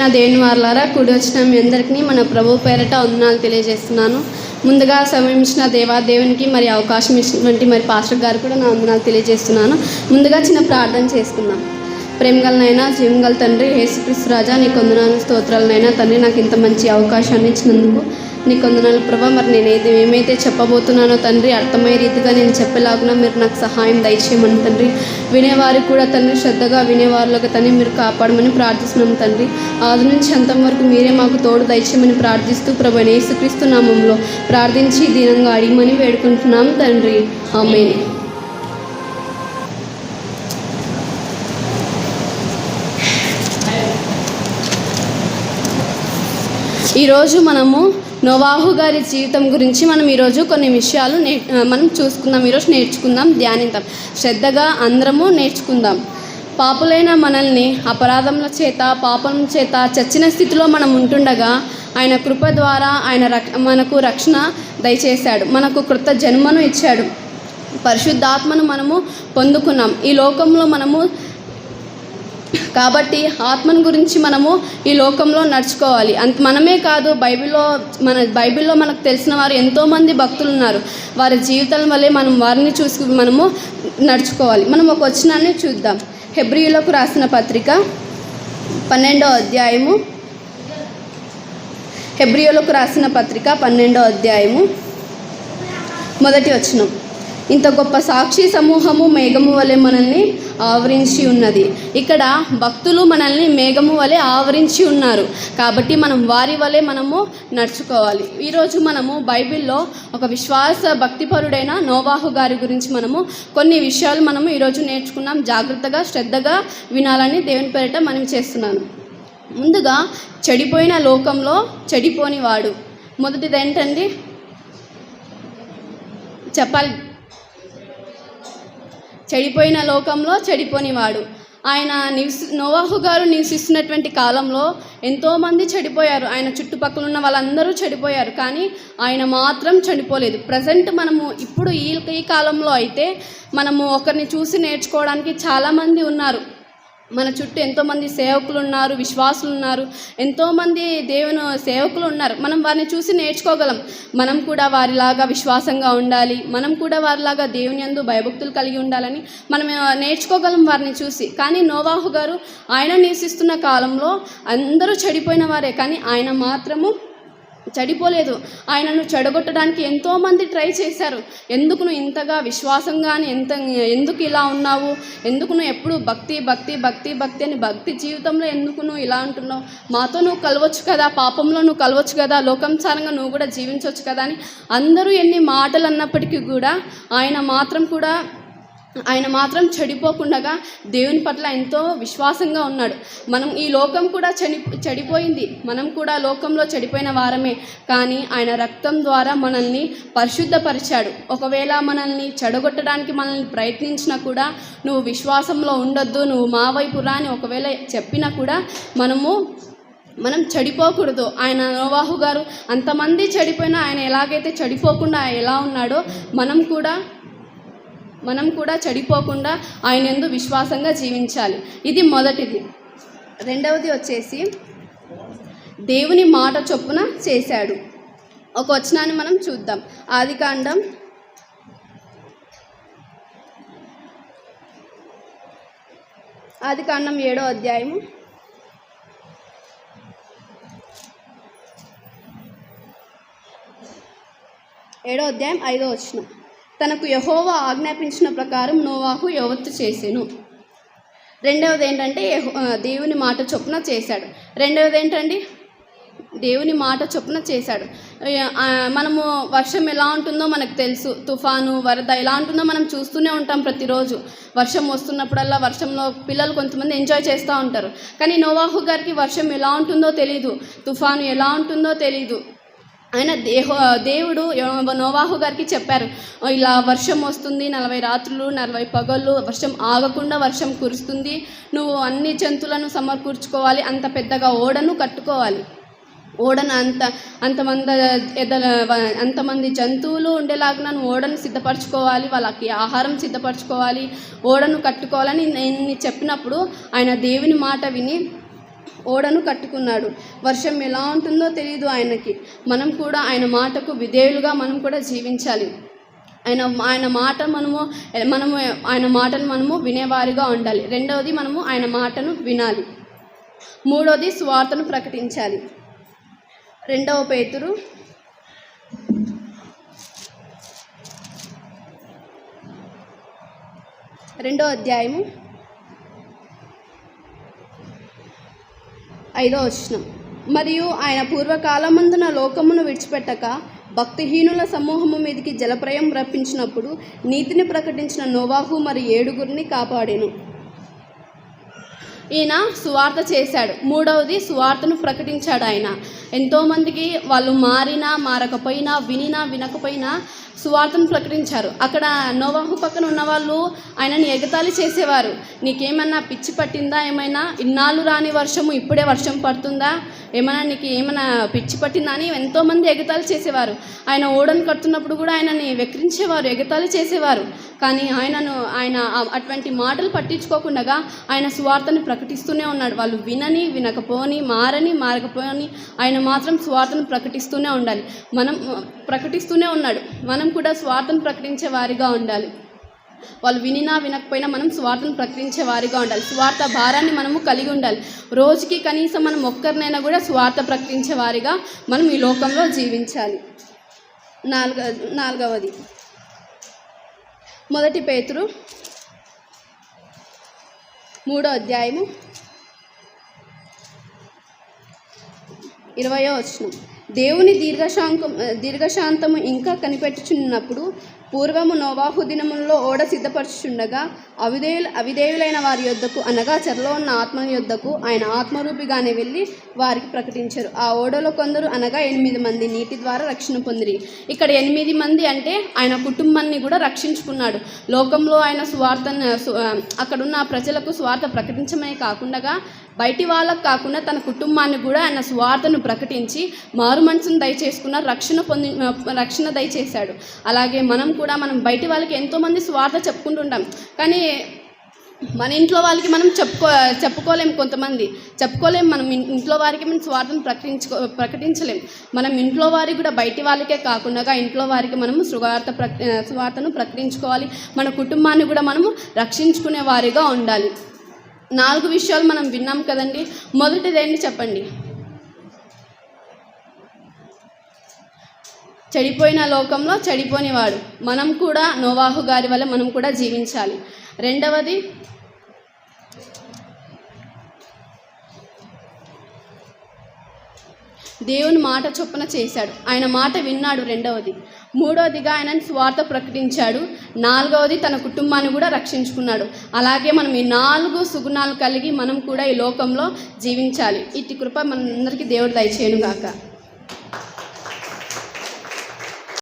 నా దేవుని వారులారా కూడి వచ్చిన మీ అందరికీ మన ప్రభు పేరట వందనాలు తెలియజేస్తున్నాను. ముందుగా సమయం దేవా దేవునికి మరి అవకాశం ఇచ్చినటువంటి మరి పాస్టర్ గారు కూడా నా వందనాలు తెలియజేస్తున్నాను. ముందుగా చిన్న ప్రార్థన చేసుకుందాం. ప్రేమగలనైనా జీవంగల తండ్రి యేసుక్రీస్తు రాజా నీ కొందనాలు స్తోత్రాలనైనా తండ్రి నాకు ఇంత మంచి అవకాశాన్ని ఇచ్చినందుకు నీ కొందనాలు ప్రభా. మరి నేను ఏది ఏమైతే చెప్పబోతున్నానో తండ్రి అర్థమయ్యే రీతిగా నేను చెప్పేలాగునా మీరు నాకు సహాయం దయచేయమని తండ్రి. వినేవారికి కూడా తండ్రి శ్రద్ధగా వినేవారులకు తండ్రి మీరు కాపాడమని ప్రార్థిస్తున్నాం తండ్రి. ఆది నుంచి అంతవరకు మీరే మాకు తోడు దయచేయమని ప్రార్థిస్తూ ప్రభు యేసుక్రీస్తు నామంలో ప్రార్థించి దీనంగా అడిగమని వేడుకుంటున్నాం తండ్రి. ఆమె ఈరోజు మనము నోవాహు గారి జీవితం గురించి మనం ఈరోజు కొన్ని విషయాలు నే మనం చూసుకుందాం. ఈరోజు నేర్చుకుందాం ధ్యానిద్దాం. శ్రద్ధగా అందరము నేర్చుకుందాం. పాపులైన మనల్ని అపరాధముల చేత పాపం చేత చచ్చిన స్థితిలో మనం ఉంటుండగా ఆయన కృప ద్వారా ఆయన రక్ మనకు రక్షణ దయచేశాడు. మనకు కృత జన్మను ఇచ్చాడు. పరిశుద్ధాత్మను మనము పొందుకున్నాం. ఈ లోకంలో మనము కాబట్టి ఆత్మను గురించి మనము ఈ లోకంలో నడుచుకోవాలి. అంత మనమే కాదు బైబిల్లో మన బైబిల్లో మనకు తెలిసిన వారు ఎంతోమంది భక్తులు ఉన్నారు వారి జీవితాల వల్లే మనం వారిని చూసి మనము నడుచుకోవాలి. మనం ఒక వచనాన్ని చూద్దాం. హెబ్రియులకు రాసిన పత్రిక పన్నెండో అధ్యాయము. హెబ్రియోలకు రాసిన పత్రిక పన్నెండో అధ్యాయము. మొదటి వచనం. ఇంత గొప్ప సాక్షి సమూహము మేఘము వలె మనల్ని ఆవరించి ఉన్నది. ఇక్కడ భక్తులు మనల్ని మేఘము వలె ఆవరించి ఉన్నారు. కాబట్టి మనం వారి వలె మనము నడుచుకోవాలి. ఈరోజు మనము బైబిల్లో ఒక విశ్వాస భక్తిపరుడైన నోవాహు గారి గురించి మనము కొన్ని విషయాలు మనము ఈరోజు నేర్చుకున్నాం. జాగ్రత్తగా శ్రద్ధగా వినాలని దేవుని పేరిట మనం చేస్తున్నాను. ముందుగా చెడిపోయిన లోకంలో చెడిపోని వాడు. మొదటిది ఏంటండి? చెప్పాలి. చెడిపోయిన లోకంలో చెడిపోనివాడు. ఆయన నివసి నోవాహు గారు నివసిస్తున్నటువంటి కాలంలో ఎంతోమంది చెడిపోయారు. ఆయన చుట్టుపక్కల ఉన్న వాళ్ళందరూ చెడిపోయారు. కానీ ఆయన మాత్రం చెడిపోలేదు ప్రజెంట్ మనము ఇప్పుడు ఈ ఈ కాలంలో అయితే మనము ఒకరిని చూసి నేర్చుకోవడానికి చాలామంది ఉన్నారు. మన చుట్టూ ఎంతోమంది సేవకులు ఉన్నారు విశ్వాసులు ఉన్నారు ఎంతోమంది దేవుని సేవకులు ఉన్నారు మనం వారిని చూసి నేర్చుకోగలం. మనం కూడా వారిలాగా విశ్వాసంగా ఉండాలి. మనం కూడా వారిలాగా దేవుని యందు భయభక్తులు కలిగి ఉండాలని మనం నేర్చుకోగలం వారిని చూసి. కానీ నోవాహు గారు ఆయన నివసిస్తున్న కాలంలో అందరూ చెడిపోయిన వారే. కానీ ఆయన మాత్రము చెడిపోలేదు. ఆయనను చెడగొట్టడానికి ఎంతోమంది ట్రై చేశారు. ఎందుకు నువ్వు ఇంతగా విశ్వాసంగాని ఎంత ఎందుకు ఇలా ఉన్నావు? ఎందుకు నువ్వు ఎప్పుడు భక్తి భక్తి భక్తి భక్తి అని భక్తి జీవితంలో ఎందుకు నువ్వు ఇలా ఉంటున్నావు మాతో నువ్వు కలవచ్చు కదా పాపంలో నువ్వు కలవచ్చు కదా లోకంసారంగా నువ్వు కూడా జీవించవచ్చు కదా అని అందరూ ఎన్ని మాటలు అన్నప్పటికీ కూడా ఆయన మాత్రం కూడా ఆయన మాత్రం చెడిపోకుండా దేవుని పట్ల ఎంతో విశ్వాసంగా ఉన్నాడు. మనం ఈ లోకం కూడా చెడి చెడిపోయింది. మనం కూడా లోకంలో చెడిపోయిన వారమే. కానీ ఆయన రక్తం ద్వారా మనల్ని పరిశుద్ధపరిచాడు. ఒకవేళ మనల్ని చెడగొట్టడానికి మనల్ని ప్రయత్నించినా కూడా నువ్వు విశ్వాసంలో ఉండొద్దు నువ్వు మా వైపు రా అని ఒకవేళ చెప్పినా కూడా మనము మనం చెడిపోకూడదు. ఆయన నోవాహు గారు అంతమంది చెడిపోయినా ఆయన ఎలాగైతే చెడిపోకుండా ఎలా ఉన్నాడో మనం కూడా మనం కూడా చెడిపోకుండా ఆయన ఎందు విశ్వాసంగా జీవించాలి. ఇది మొదటిది. రెండవది వచ్చేసి దేవుని మాట చొప్పున చేశాడు. ఒక వచనాన్ని మనం చూద్దాం. ఆది కాండం ఆది కాండం ఏడో అధ్యాయము. ఏడో అధ్యాయం ఐదో వచ్చినాం తనకు యహోవా ఆజ్ఞాపించిన ప్రకారం నోవాహు యవత్తు చేసెను. రెండవది ఏంటంటే దేవుని మాట చొప్పున చేశాడు. రెండవది ఏంటండి దేవుని మాట చొప్పున చేశాడు. మనము వర్షం ఎలా ఉంటుందో మనకు తెలుసు. తుఫాను వరద ఎలా ఉంటుందో మనం చూస్తూనే ఉంటాం ప్రతిరోజు. వర్షం వస్తున్నప్పుడల్లా వర్షంలో పిల్లలు కొంతమంది ఎంజాయ్ చేస్తూ ఉంటారు. కానీ నోవాహు గారికి వర్షం ఎలా ఉంటుందో తెలియదు తుఫాను ఎలా ఉంటుందో తెలియదు ఆయన దేహో దేవుడు నోవాహు గారికి చెప్పారు ఇలా వర్షం వస్తుంది నలభై రాత్రులు నలభై పగళ్ళు వర్షం ఆగకుండా వర్షం కురుస్తుంది నువ్వు అన్ని జంతువులను సమకూర్చుకోవాలి అంత పెద్దగా ఓడను కట్టుకోవాలి. ఓడను అంత అంతమంది ఎదల అంతమంది జంతువులు ఉండేలాగా నువ్వు ఓడను సిద్ధపరచుకోవాలి వాళ్ళకి ఆహారం సిద్ధపరచుకోవాలి ఓడను కట్టుకోవాలని నేను చెప్పినప్పుడు ఆయన దేవుని మాట విని ఓడను కట్టుకున్నాడు. వర్షం ఎలా ఉంటుందో తెలియదు ఆయనకి. మనం కూడా ఆయన మాటకు విధేయులుగా మనం కూడా జీవించాలి. ఆయన ఆయన మాట మనము మనము ఆయన మాటను మనము వినేవారిగా ఉండాలి. రెండవది మనము ఆయన మాటను వినాలి. మూడవది స్వార్థను ప్రకటించాలి. రెండవ పేతురు రెండో అధ్యాయము ఐదో వచనం. మరియు ఆయన పూర్వకాలమందున లోకమును విడిచిపెట్టక భక్తిహీనుల సమూహము మీదకి జలప్రయం రప్పించినప్పుడు నీతిని ప్రకటించిన నోవాహు మరి ఏడుగురిని కాపాడెను. ఈయన సువార్త చేశాడు. మూడవది సువార్తను ప్రకటించాడు ఆయన. ఎంతోమందికి వాళ్ళు మారినా మారకపోయినా వినినా వినకపోయినా సువార్తను ప్రకటించారు. అక్కడ నోవాహు పక్కన ఉన్న వాళ్ళు ఆయనని ఎగతాళి చేసేవారు. నీకేమన్నా పిచ్చి పట్టిందా ఏమైనా? ఇన్నాళ్ళు రాని వర్షము ఇప్పుడే వర్షం పడుతుందా? ఏమైనా నీకు ఏమైనా పిచ్చి పట్టిందా అని ఎంతోమంది ఎగతాళి చేసేవారు. ఆయన ఓడను కడుతున్నప్పుడు కూడా ఆయనని వెక్రించేవారు ఎగతాళి చేసేవారు. కానీ ఆయనను ఆయన అటువంటి మాటలు పట్టించుకోకుండా ఆయన సువార్తను ప్రకటిస్తూనే ఉన్నాడు. వాళ్ళు వినని వినకపోని మారని మారకపోని ఆయన మాత్రం సువార్తను ప్రకటిస్తూనే ఉండాలి. మనం ప్రకటిస్తూనే ఉన్నాడు. మనం కూడా స్వార్థను ప్రకటించే వారిగా ఉండాలి. వాళ్ళు వినినా వినకపోయినా మనం స్వార్థను ప్రకటించే వారిగా ఉండాలి. స్వార్థ భారాన్ని మనము కలిగి ఉండాలి. రోజుకి కనీసం మనం ఒక్కరినైనా కూడా స్వార్థ ప్రకటించే వారిగా మనం ఈ లోకంలో జీవించాలి. నాలుగ నాలుగవది. మొదటి పేతురు మూడో అధ్యాయము ఇరవయో వచనం. దేవుని దీర్ఘశాంకం దీర్ఘశాంతము ఇంకా కనిపెట్టుచున్నప్పుడు పూర్వము నోవాహు దినములలో ఓడ సిద్ధపరచుచుండగా అవిధేయులు అవిధేయులైన వారి యొద్దకు అనగా చెరలో ఉన్న ఆత్మ యొద్దకు ఆయన ఆత్మరూపిగానే వెళ్ళి వారికి ప్రకటించారు. ఆ ఓడలో కొందరు అనగా ఎనిమిది మంది నీటి ద్వారా రక్షణ పొందిరి. ఇక్కడ ఎనిమిది మంది అంటే ఆయన కుటుంబాన్ని కూడా రక్షించుకున్నాడు. లోకంలో ఆయన సువార్తను అక్కడున్న ప్రజలకు స్వార్థ ప్రకటించమే కాకుండా బయటి వాళ్ళకు కాకుండా తన కుటుంబాన్ని కూడా ఆయన స్వార్థను ప్రకటించి మారు మనసును దయచేసుకున్న రక్షణ పొంది రక్షణ దయచేశాడు. అలాగే మనం కూడా మనం బయటి వాళ్ళకి ఎంతోమంది స్వార్థ చెప్పుకుంటుంటాం. కానీ మన ఇంట్లో వాళ్ళకి మనం చెప్పుకో చెప్పుకోలేం కొంతమంది. చెప్పుకోలేం మనం ఇంట్లో వారికి మనం స్వార్థం ప్రకటించుకో ప్రకటించలేం. మనం ఇంట్లో వారికి కూడా బయటి వాళ్ళకే కాకుండా ఇంట్లో వారికి మనము సువార్త ప్రక స్వార్థను ప్రకటించుకోవాలి. మన కుటుంబాన్ని కూడా మనము రక్షించుకునే వారిగా ఉండాలి. నాలుగు విషయాలు మనం విన్నాం కదండి. మొదటిది ఏంటి చెప్పండి. చెడిపోయిన లోకంలో చెడిపోనివాడు. మనం కూడా నోవాహు గారి వల్ల మనం కూడా జీవించాలి. రెండవది దేవుని మాట చొప్పున చేశాడు. ఆయన మాట విన్నాడు రెండవది. మూడవదిగా ఆయన స్వార్థ ప్రకటించాడు. నాలుగవది తన కుటుంబాన్ని కూడా రక్షించుకున్నాడు. అలాగే మనం ఈ నాలుగు సుగుణాలు కలిగి మనం కూడా ఈ లోకంలో జీవించాలి. ఇటు కృప మనందరికీ దేవుడు దయచేయను గాక